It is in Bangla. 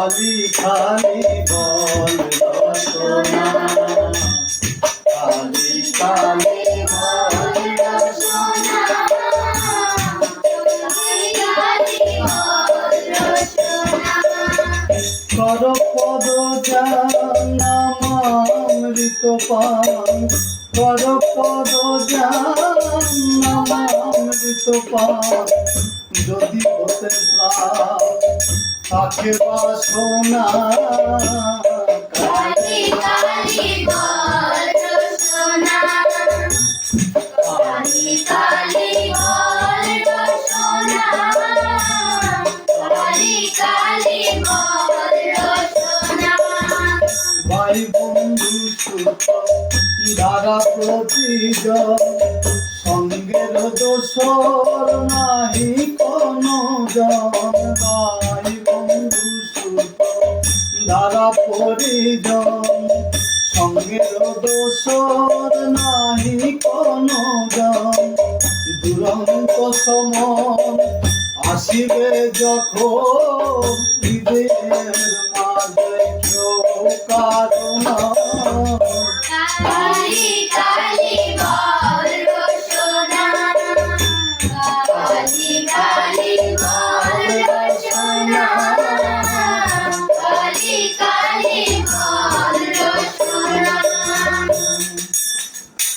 খালি খালি বল রসনা। খালি কর পদ জানামৃত পান। কর পদ জানামৃত পান। যদি হতে তাকে বাসনা কালি কালি বল রসনা কালি কালি ভাই বন্ধু সুত দ্বারা প্রতিজন সঙ্গের দোসর নাহি কোনো জন ভাই বন্ধু সুত দ্বারা পরিজন। সঙ্গের দোসর নাহি কোনো জন। দুরন্ত সমন আসিবে যখন হৃদয়ের মাঝে কেউ কারণ